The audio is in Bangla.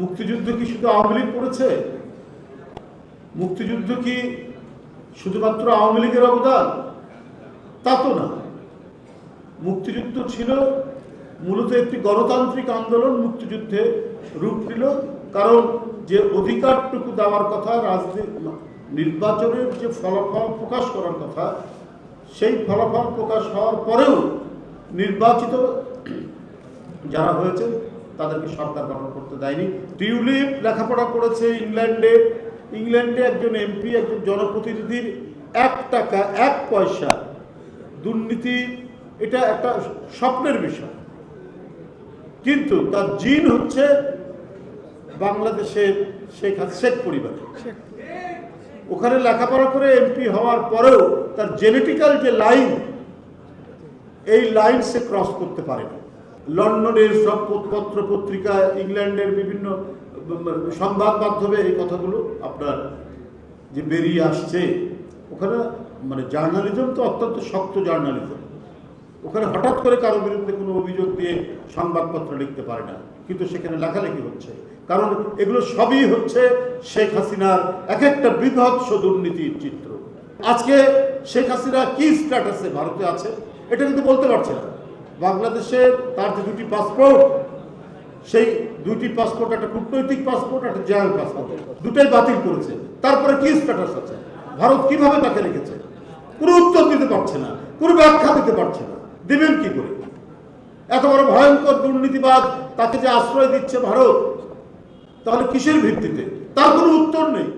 মুক্তিযুদ্ধ কি শুধু আওয়ামী লীগ পড়েছে মুক্তিযুদ্ধ কি শুধুমাত্র আওয়ামী লীগের অবদান? তা তো না। মুক্তিযুদ্ধ ছিল মূলত একটি গণতান্ত্রিক আন্দোলন, মুক্তিযুদ্ধে রূপ নিল। কারণ যে অধিকারটুকু দেওয়ার কথা, রাজনীতি, নির্বাচনের যে ফলাফল প্রকাশ করার কথা, সেই ফলাফল প্রকাশ হওয়ার পরেও নির্বাচিত যারা হয়েছে তাদেরকে সরকার গঠন করতে দেয়নি। টিউলিপ লেখাপড়া করেছে ইংল্যান্ডে। ইংল্যান্ডে একজন এমপি, একজন জনপ্রতিনিধির এক টাকা, এক পয়সা দুর্নীতি, এটা একটা স্বপ্নের বিষয়। কিন্তু তার জিন হচ্ছে বাংলাদেশের শেখ শেখ পরিবার। ওখানে লেখাপড়া করে এমপি হওয়ার পরেও তার জেনেটিক্যাল যে লাইন, এই লাইন সে ক্রস করতে পারে না লন্ডনের সব পত্র পত্রিকা, ইংল্যান্ডের বিভিন্ন, সংবাদ মাধ্যমে এই কথাগুলো আপনার যে বেরিয়ে আসছে, ওখানে মানে জার্নালিজম তো অত্যন্ত শক্ত জার্নালিজম। ওখানে হঠাৎ করে কারও বিরুদ্ধে কোনো অভিযোগ দিয়ে সংবাদপত্র লিখতে পারে না। কিন্তু সেখানে লেখালেখি হচ্ছে। কারণ এগুলো সবই হচ্ছে শেখ হাসিনার এক একটা বিভৎস দুর্নীতির চিত্র। আজকে শেখ হাসিনা কি স্ট্যাটাসে ভারতে আছে, এটা কিন্তু বলতে পারছে না। বাংলাদেশে তার যে দুটি পাসপোর্ট, সেই দুইটি পাসপোর্ট, একটা কূটনৈতিক পাসপোর্ট, একটা জেনারেল পাসপোর্ট। দুটাই বাতিল করেছে। তারপরে কি স্ট্যাটাস আছে? ভারত কীভাবে তাকে রেখেছে? কোনো উত্তর দিতে পারছে না, কোনো ব্যাখ্যা দিতে পারছে না। দেবেন কি করে? এত বড় ভয়ঙ্কর দুর্নীতিবাদ তাকে যে আশ্রয় দিচ্ছে ভারত, তাহলে কিসের ভিত্তিতে? তার কোনো উত্তর নেই।